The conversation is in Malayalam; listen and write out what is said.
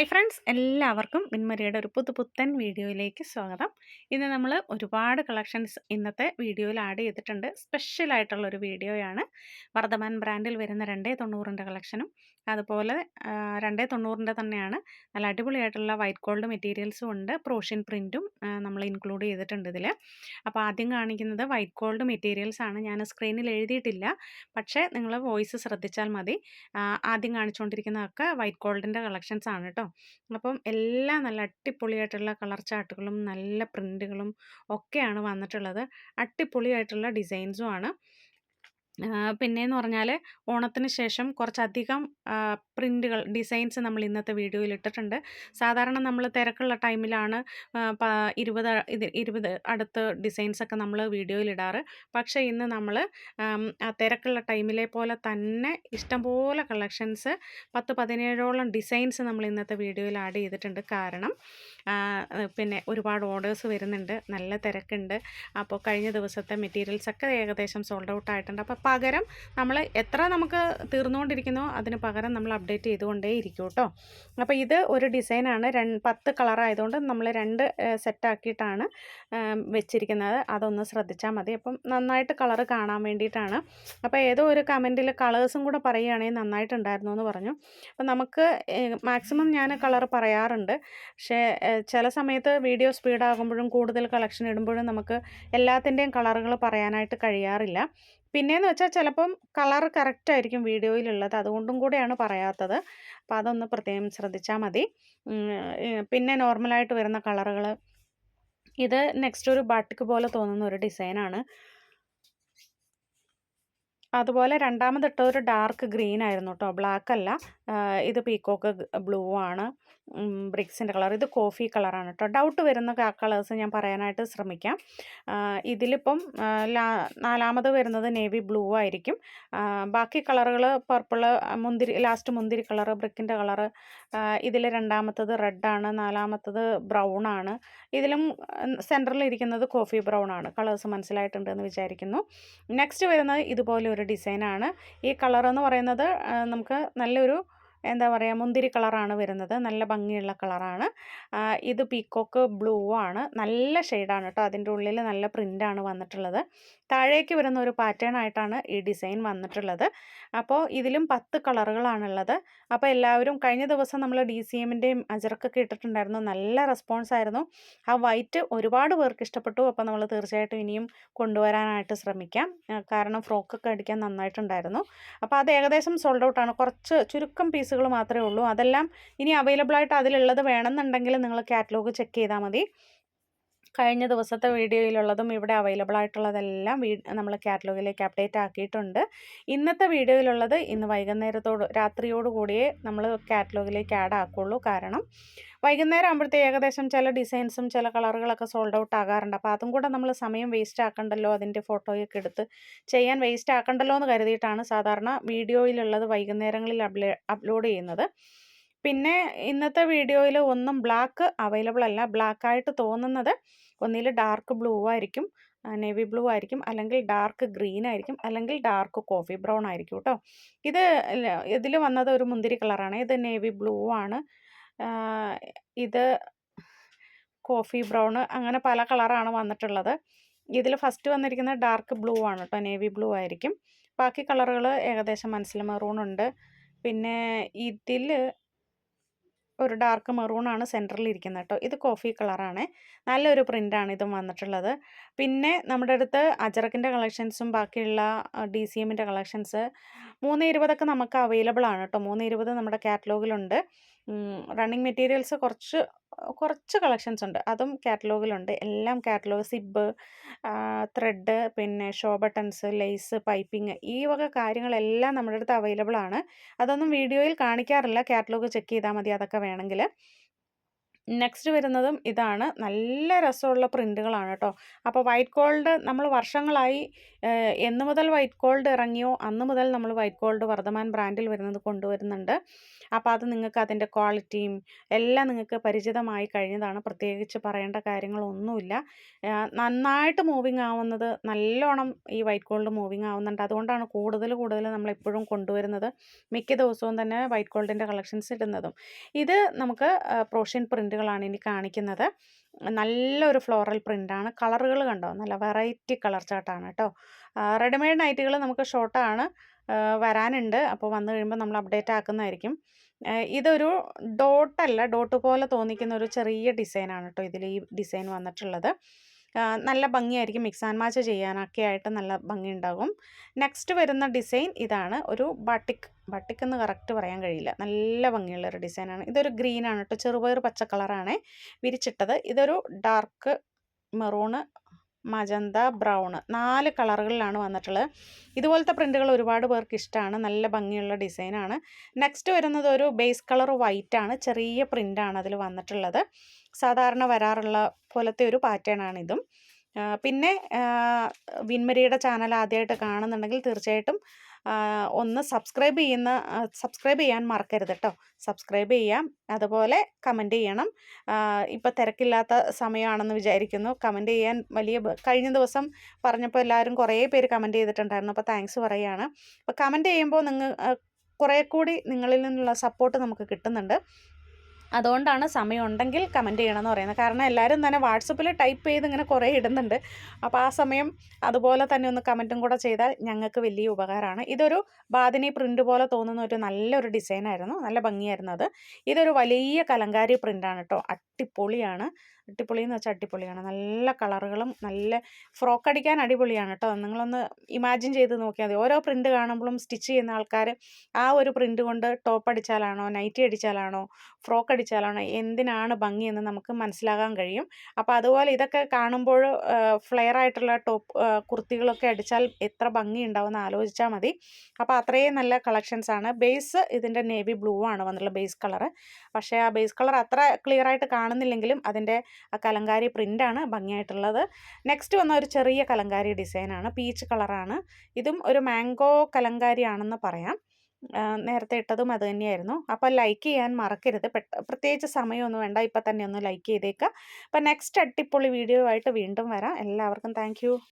Hi friends. എല്ലാവർക്കും മിൻമരിയുടെ ഒരു പുതു പുത്തൻ വീഡിയോയിലേക്ക് സ്വാഗതം. ഇന്ന് നമ്മൾ ഒരുപാട് കളക്ഷൻസ് ഇന്നത്തെ വീഡിയോയിൽ ആഡ് ചെയ്തിട്ടുണ്ട്. സ്പെഷ്യൽ ആയിട്ടുള്ള ഒരു വീഡിയോയാണ്. വർദ്ധമാൻ ബ്രാൻഡിൽ വരുന്ന രണ്ടേ തൊണ്ണൂറിന്റെ കളക്ഷനും. അതുപോലെ രണ്ടേ തൊണ്ണൂറിന്റെ തന്നെയാണ്. നല്ല അടിപൊളിയായിട്ടുള്ള വൈറ്റ് ഗോൾഡ് മെറ്റീരിയൽസും ഉണ്ട്. പ്രോഷ്യൻ പ്രിന്റും നമ്മൾ ഇൻക്ലൂഡ് ചെയ്തിട്ടുണ്ട് ഇതിൽ അപ്പോൾ ആദ്യം കാണിക്കുന്നത് വൈറ്റ് ഗോൾഡ് മെറ്റീരിയൽസ് ആണ് ഞാൻ സ്ക്രീനിൽ എഴുതിയിട്ടില്ല. പക്ഷേ നിങ്ങൾ വോയിസ് ശ്രദ്ധിച്ചാൽ മതി. ആദ്യം കാണിച്ചുകൊണ്ടിരിക്കുന്നതൊക്കെ വൈറ്റ് ഗോൾഡിന്റെ കളക്ഷൻസ് ആണ് കേട്ടോ അപ്പം എല്ലാം നല്ല അടിപൊളിയായിട്ടുള്ള കളർ ചാർട്ടുകളും നല്ല പ്രിന്റുകളും ഒക്കെയാണ് വന്നിട്ടുള്ളത്. അടിപൊളിയായിട്ടുള്ള ഡിസൈൻസും ആണ്. പിന്നെയെന്ന് പറഞ്ഞാൽ ഓണത്തിന് ശേഷം കുറച്ചധികം പ്രിന്റുകൾ ഡിസൈൻസ് നമ്മൾ ഇന്നത്തെ വീഡിയോയിൽ ഇട്ടിട്ടുണ്ട്. സാധാരണ നമ്മൾ തിരക്കുള്ള ടൈമിലാണ് ഇരുപത് ഇരുപത് അടുത്ത് ഡിസൈൻസൊക്കെ നമ്മൾ വീഡിയോയിൽ ഇടാറ്. പക്ഷേ ഇന്ന് നമ്മൾ ആ തിരക്കുള്ള ടൈമിലെ പോലെ തന്നെ ഇഷ്ടംപോലെ കളക്ഷൻസ് പത്ത് പതിനേഴോളം ഡിസൈൻസ് നമ്മൾ ഇന്നത്തെ വീഡിയോയിൽ ആഡ് ചെയ്തിട്ടുണ്ട്. കാരണം പിന്നെ ഒരുപാട് ഓർഡേഴ്സ് വരുന്നുണ്ട് നല്ല തിരക്കുണ്ട്. അപ്പോൾ കഴിഞ്ഞ ദിവസത്തെ മെറ്റീരിയൽസൊക്കെ ഏകദേശം സോൾഡ് ഔട്ട് ആയിട്ടുണ്ട് അപ്പോൾ പകരം നമ്മൾ എത്ര നമുക്ക് തീർന്നുകൊണ്ടിരിക്കുന്നോ അതിന് പകരം നമ്മൾ അപ്ഡേറ്റ് ചെയ്തുകൊണ്ടേ ഇരിക്കും കേട്ടോ അപ്പോൾ ഇത് ഒരു ഡിസൈനാണ് രണ്ട് പത്ത് കളർ ആയതുകൊണ്ട് നമ്മൾ രണ്ട് സെറ്റാക്കിയിട്ടാണ് വെച്ചിരിക്കുന്നത്. അതൊന്ന് ശ്രദ്ധിച്ചാൽ മതി. അപ്പം നന്നായിട്ട് കളറ് കാണാൻ വേണ്ടിയിട്ടാണ്. അപ്പോൾ ഏതോ ഒരു കമന്റിൽ കളേഴ്സും കൂടെ പറയുകയാണെങ്കിൽ നന്നായിട്ടുണ്ടായിരുന്നു എന്ന് പറഞ്ഞു. അപ്പം നമുക്ക് മാക്സിമം ഞാൻ കളർ പറയാറുണ്ട്. പക്ഷേ ചില സമയത്ത് വീഡിയോ സ്പീഡാകുമ്പോഴും കൂടുതൽ കളക്ഷൻ ഇടുമ്പോഴും നമുക്ക് എല്ലാത്തിന്റെയും കളറുകൾ പറയാനായിട്ട് കഴിയാറില്ല. പിന്നെയെന്ന് വെച്ചാൽ ചിലപ്പം കളർ കറക്റ്റ് ആയിരിക്കും വീഡിയോയിലുള്ളത്. അതുകൊണ്ടും കൂടെയാണ് പറയാത്തത്. അപ്പോൾ അതൊന്ന് പ്രത്യേകം ശ്രദ്ധിച്ചാൽ മതി. പിന്നെ നോർമലായിട്ട് വരുന്ന കളറുകൾ ഇത് നെക്സ്റ്റ് ഒരു ബട്ടിക്ക് പോലെ തോന്നുന്ന ഒരു ഡിസൈനാണ്. അതുപോലെ രണ്ടാമതിട്ട ഒരു ഡാർക്ക് ഗ്രീൻ ആയിരുന്നു കേട്ടോ ബ്ലാക്ക് അല്ല ഇത് പീക്കോക്ക് ബ്ലൂ ആണ് ബ്രിക്സിന്റെ കളർ. ഇത് കോഫി കളറാണ് കേട്ടോ ഡൗട്ട് വരുന്ന കളേഴ്സ് ഞാൻ പറയാനായിട്ട് ശ്രമിക്കാം. ഇതിലിപ്പം നാലാമത് വരുന്നത് നേവി ബ്ലൂ ആയിരിക്കും. ബാക്കി കളറുകൾ പർപ്പിൾ മുന്തിരി ലാസ്റ്റ് മുന്തിരി കളർ ബ്രിക്കിന്റെ കളർ ഇതിൽ രണ്ടാമത്തത് റെഡാണ്. നാലാമത്തത് ബ്രൗൺ ആണ് ഇതിലും സെന്ററിൽ ഇരിക്കുന്നത് കോഫി ബ്രൗൺ ആണ് കളേഴ്സ് മനസ്സിലായിട്ടുണ്ടെന്ന് വിചാരിക്കുന്നു. നെക്സ്റ്റ് വരുന്നത് ഇതുപോലെ ഒരു ഡിസൈനാണ്. ഈ കളർ എന്ന് പറയുന്നത് നമുക്ക് നല്ലൊരു എന്താ പറയുക മുന്തിരി കളറാണ് വരുന്നത്. നല്ല ഭംഗിയുള്ള കളറാണ്. ഇത് പീക്കോക്ക് ബ്ലൂ ആണ്. നല്ല ഷെയ്ഡാണ് കേട്ടോ അതിന്റെ ഉള്ളിൽ നല്ല പ്രിന്റാണ് വന്നിട്ടുള്ളത്. താഴേക്ക് വരുന്ന ഒരു പാറ്റേൺ ആയിട്ടാണ് ഈ ഡിസൈൻ വന്നിട്ടുള്ളത്. അപ്പോൾ ഇതിലും പത്ത് കളറുകളാണുള്ളത്. അപ്പോൾ എല്ലാവരും കഴിഞ്ഞ ദിവസം നമ്മൾ ഡി സി എമ്മിന്റെയും അജറക്കൊക്കെ ഇട്ടിട്ടുണ്ടായിരുന്നു. നല്ല റെസ്പോൺസ് ആയിരുന്നു. ആ വൈറ്റ് ഒരുപാട് പേർക്ക് ഇഷ്ടപ്പെട്ടു. അപ്പോൾ നമ്മൾ തീർച്ചയായിട്ടും ഇനിയും കൊണ്ടുവരാനായിട്ട് ശ്രമിക്കാം. കാരണം ഫ്രോക്കൊക്കെ അടിക്കാൻ നന്നായിട്ടുണ്ടായിരുന്നു. അപ്പോൾ അത് ഏകദേശം സോൾഡ് ഔട്ടാണ്. കുറച്ച് ചുരുക്കം പീസുകൾ മാത്രമേ ഉള്ളൂ. അതെല്ലാം ഇനി അവൈലബിൾ ആയിട്ട് അതിലുള്ളത് വേണമെന്നുണ്ടെങ്കിൽ നിങ്ങൾ കാറ്റലോഗ് ചെക്ക് ചെയ്താൽ മതി. കഴിഞ്ഞ ദിവസത്തെ വീഡിയോയിലുള്ളതും ഇവിടെ അവൈലബിൾ ആയിട്ടുള്ളതെല്ലാം നമ്മൾ കാറ്റലോഗിലേക്ക് അപ്ഡേറ്റ് ആക്കിയിട്ടുണ്ട്. ഇന്നത്തെ വീഡിയോയിലുള്ളത് ഇന്ന് വൈകുന്നേരത്തോട് രാത്രിയോടുകൂടിയേ നമ്മൾ കാറ്റലോഗിലേക്ക് ആഡ് ആക്കുള്ളൂ. കാരണം വൈകുന്നേരം ആകുമ്പോഴത്തേ ഏകദേശം ചില ഡിസൈൻസും ചില കളറുകളൊക്കെ സോൾഡ് ഔട്ട് ആകാറുണ്ട്. അപ്പോൾ അതും കൂടെ നമ്മൾ സമയം വേസ്റ്റ് ആക്കണ്ടല്ലോ അതിന്റെ ഫോട്ടോയൊക്കെ എടുത്ത് ചെയ്യാൻ വേസ്റ്റ് ആക്കണ്ടല്ലോ എന്ന് കരുതിയിട്ടാണ് സാധാരണ വീഡിയോയിലുള്ളത് വൈകുന്നേരങ്ങളിൽ അപ്ലേ അപ്ലോഡ് ചെയ്യുന്നത്. പിന്നെ ഇന്നത്തെ വീഡിയോയിൽ ഒന്നും ബ്ലാക്ക് അവൈലബിൾ അല്ല. ബ്ലാക്ക് ആയിട്ട് തോന്നുന്നത് ഒന്നിൽ ഡാർക്ക് ബ്ലൂ ആയിരിക്കും നേവി ബ്ലൂ ആയിരിക്കും അല്ലെങ്കിൽ ഡാർക്ക് ഗ്രീൻ ആയിരിക്കും അല്ലെങ്കിൽ ഡാർക്ക് കോഫി ബ്രൗൺ ആയിരിക്കും കേട്ടോ. ഇത് ഇതിൽ വന്നത് ഒരു മുന്തിരി കളറാണ്. ഇത് നേവി ബ്ലൂ ആണ്. ഇത് കോഫി ബ്രൗൺ അങ്ങനെ പല കളറാണ് വന്നിട്ടുള്ളത്. ഇതിൽ ഫസ്റ്റ് വന്നിരിക്കുന്നത് ഡാർക്ക് ബ്ലൂ ആണ് കേട്ടോ നേവി ബ്ലൂ ആയിരിക്കും. ബാക്കി കളറുകൾ ഏകദേശം മനസ്സിൽ മെറൂൺ ഉണ്ട്. പിന്നെ ഇതിൽ ഒരു ഡാർക്ക് മെറൂൺ ആണ് സെന്ററിൽ ഇരിക്കുന്നത് കേട്ടോ. ഇത് കോഫി കളറാണ് നല്ലൊരു പ്രിന്റാണ് ഇതും വന്നിട്ടുള്ളത്. പിന്നെ നമ്മുടെ അടുത്ത് അജറക്കിന്റെ കളക്ഷൻസും ബാക്കിയുള്ള ഡി സി എമ്മിന്റെ കളക്ഷൻസ്. മൂന്ന് ഇരുപതൊക്കെ നമുക്ക് അവൈലബിൾ ആണ് കേട്ടോ. മൂന്ന് ഇരുപത് നമ്മുടെ കാറ്റലോഗിലുണ്ട് റണ്ണിങ് മെറ്റീരിയൽസ് കുറച്ച് കുറച്ച് കളക്ഷൻസ് ഉണ്ട്. അതും കാറ്റലോഗിലുണ്ട് എല്ലാം കാറ്റലോഗ് സിബ് ത്രെഡ് പിന്നെ ഷോ ബട്ടൺസ് ലെയ്സ് പൈപ്പിംഗ് ഈ വക കാര്യങ്ങളെല്ലാം നമ്മുടെ അടുത്ത് അവൈലബിൾ ആണ്. അതൊന്നും വീഡിയോയിൽ കാണിക്കാറില്ല. കാറ്റലോഗ് ചെക്ക് ചെയ്താൽ മതി. അതൊക്കെ വേണമെങ്കിൽ. നെക്സ്റ്റ് വരുന്നതും ഇതാണ്. നല്ല രസമുള്ള പ്രിന്റുകളാണ് കേട്ടോ അപ്പോൾ വൈറ്റ് ഗോൾഡ് നമ്മൾ വർഷങ്ങളായി എന്നു മുതൽ വൈറ്റ് ഗോൾഡ് ഇറങ്ങിയോ അന്ന് മുതൽ നമ്മൾ വൈറ്റ് ഗോൾഡ് വർദ്ധമാൻ ബ്രാൻഡിൽ വരുന്നത് കൊണ്ടുവരുന്നുണ്ട്. അപ്പോൾ അത് നിങ്ങൾക്ക് അതിന്റെ ക്വാളിറ്റിയും എല്ലാം നിങ്ങൾക്ക് പരിചിതമായി കഴിഞ്ഞതാണ്. പ്രത്യേകിച്ച് പറയേണ്ട കാര്യങ്ങളൊന്നുമില്ല. നന്നായിട്ട് മൂവിങ് ആവുന്നത് നല്ലോണം ഈ വൈറ്റ് ഗോൾഡ് മൂവിങ് ആവുന്നുണ്ട്. അതുകൊണ്ടാണ് കൂടുതൽ കൂടുതൽ നമ്മളെപ്പോഴും കൊണ്ടുവരുന്നത്. മിക്ക ദിവസവും തന്നെ വൈറ്റ് ഗോൾഡിന്റെ കളക്ഷൻസ് ഇടുന്നതും. ഇത് നമുക്ക് പ്രോഷ്യൻ പ്രിന്റുകളാണ് ഇനി കാണിക്കുന്നത്. നല്ലൊരു ഫ്ലോറൽ പ്രിന്റാണ് കളറുകൾ കണ്ടോ? നല്ല വെറൈറ്റി കളർ ചാർട്ടാണ് കേട്ടോ. റെഡിമെയ്ഡ് നൈറ്റുകൾ നമുക്ക് ഷോർട്ടാണ് വരാനുണ്ട്. അപ്പോൾ വന്നു കഴിയുമ്പോൾ നമ്മൾ അപ്ഡേറ്റ് ആക്കുന്നതായിരിക്കും. ഇതൊരു ഡോട്ടല്ല ഡോട്ട് പോലെ തോന്നിക്കുന്ന ഒരു ചെറിയ ഡിസൈനാണ് കേട്ടോ ഇതിൽ ഈ ഡിസൈൻ വന്നിട്ടുള്ളത്. നല്ല ഭംഗിയായിരിക്കും മിക്സ് ആൻഡ് മാച്ച് ചെയ്യാനൊക്കെ ആയിട്ട് നല്ല ഭംഗി ഉണ്ടാകും നെക്സ്റ്റ് വരുന്ന ഡിസൈൻ ഇതാണ്. ഒരു ബട്ടിക് ബട്ടിക് എന്ന് കറക്റ്റ് പറയാൻ കഴിയില്ല. നല്ല ഭംഗിയുള്ള ഒരു ഡിസൈനാണ് ഇതൊരു ഗ്രീനാണ് കേട്ടോ ചെറുപയർ പച്ച കളറാണ് വിരിച്ചിട്ടത്. ഇതൊരു ഡാർക്ക് മെറൂണ് മജന്ത ബ്രൗൺ നാല് കളറുകളിലാണ് വന്നിട്ടുള്ളത്. ഇതുപോലത്തെ പ്രിന്റുകൾ ഒരുപാട് പേർക്ക് ഇഷ്ടമാണ് നല്ല ഭംഗിയുള്ള ഡിസൈനാണ്. നെക്സ്റ്റ് വരുന്നത് ഒരു ബേസ് കളർ വൈറ്റ് ആണ്. ചെറിയ പ്രിന്റാണ് അതിൽ വന്നിട്ടുള്ളത്. സാധാരണ വരാറുള്ള പോലത്തെ ഒരു പാറ്റേൺ ആണ് പിന്നെ വിൻമരിയുടെ ചാനൽ ആദ്യമായിട്ട് കാണുന്നുണ്ടെങ്കിൽ തീർച്ചയായിട്ടും ഒന്ന് സബ്സ്ക്രൈബ് ചെയ്യുന്ന സബ്സ്ക്രൈബ് ചെയ്യാൻ മറക്കരുത് കേട്ടോ സബ്സ്ക്രൈബ് ചെയ്യാം അതുപോലെ കമന്റ് ചെയ്യണം. ഇപ്പോൾ തിരക്കില്ലാത്ത സമയമാണെന്ന് വിചാരിക്കുന്നു. കമന്റ് ചെയ്യാൻ വലിയ കഴിഞ്ഞ ദിവസം പറഞ്ഞപ്പോൾ എല്ലാവരും കുറേ പേര് കമന്റ് ചെയ്തിട്ടുണ്ടായിരുന്നു. അപ്പോൾ താങ്ക്സ് പറയുകയാണ്. അപ്പോൾ കമന്റ് ചെയ്യുമ്പോൾ നിങ്ങൾ കുറേ കൂടി നിങ്ങളിൽ നിന്നുള്ള സപ്പോർട്ട് നമുക്ക് കിട്ടുന്നുണ്ട്. അതുകൊണ്ടാണ് സമയം ഉണ്ടെങ്കിൽ കമന്റ് ചെയ്യണമെന്ന് പറയുന്നത്. കാരണം എല്ലാവരും തന്നെ വാട്സപ്പിൽ ടൈപ്പ് ചെയ്ത് ഇങ്ങനെ കുറേ ഇടുന്നുണ്ട്. അപ്പോൾ ആ സമയം അതുപോലെ തന്നെ ഒന്ന് കമന്റും കൂടെ ചെയ്താൽ ഞങ്ങൾക്ക് വലിയ ഉപകാരമാണ്. ഇതൊരു ബാദിനി പ്രിന്റ് പോലെ തോന്നുന്ന ഒരു നല്ലൊരു ഡിസൈനായിരുന്നു. നല്ല ഭംഗിയായിരുന്നു അത്. ഇതൊരു വലിയ കലങ്കാരി പ്രിന്റാണ് കേട്ടോ. അടിപൊളിയാണ്. അടിപൊളി എന്ന് വെച്ചാൽ അടിപൊളിയാണ്. നല്ല കളറുകളും നല്ല ഫ്രോക്ക് അടിക്കാൻ അടിപൊളിയാണ് കേട്ടോ നിങ്ങളൊന്ന് ഇമാജിൻ ചെയ്ത് നോക്കിയാൽ മതി. ഓരോ പ്രിന്റ് കാണുമ്പോഴും സ്റ്റിച്ച് ചെയ്യുന്ന ആൾക്കാർ ആ ഒരു പ്രിന്റ് കൊണ്ട് ടോപ്പ് അടിച്ചാലാണോ നൈറ്റി അടിച്ചാലാണോ ഫ്രോക്ക് അടിച്ചാലാണോ എന്തിനാണ് ഭംഗിയെന്ന് നമുക്ക് മനസ്സിലാകാൻ കഴിയും. അപ്പോൾ അതുപോലെ ഇതൊക്കെ കാണുമ്പോൾ ഫ്ലെയർ ആയിട്ടുള്ള ടോപ്പ് കുർത്തികളൊക്കെ അടിച്ചാൽ എത്ര ഭംഗി ഉണ്ടാവുമെന്ന് ആലോചിച്ചാൽ മതി. അപ്പോൾ അത്രയും നല്ല കളക്ഷൻസ് ആണ്. ബേസ് ഇതിന്റെ നേവി ബ്ലൂ ആണ് വന്നിട്ടുള്ള ബേസ് കളർ പക്ഷേ ആ ബേസ് കളർ അത്ര ക്ലിയർ ആയിട്ട് കാണുന്നില്ലെങ്കിലും അതിന്റെ ആ കലങ്കാരി പ്രിന്റാണ് ഭംഗിയായിട്ടുള്ളത്. നെക്സ്റ്റ് വന്ന ഒരു ചെറിയ കലങ്കാരി ഡിസൈനാണ് പീച്ച് കളറാണ് ഇതും ഒരു മാംഗോ കലങ്കാരി ആണെന്ന് പറയാം. നേരത്തെ ഇട്ടതും അത് തന്നെയായിരുന്നു. അപ്പോൾ ലൈക്ക് ചെയ്യാൻ മറക്കരുത്. പ്രത്യേകിച്ച് സമയമൊന്നും വേണ്ട. ഇപ്പം തന്നെ ഒന്ന് ലൈക്ക് ചെയ്തേക്കുക അപ്പം നെക്സ്റ്റ് അടിപൊളി വീഡിയോ ആയിട്ട് വീണ്ടും വരാം. എല്ലാവർക്കും താങ്ക്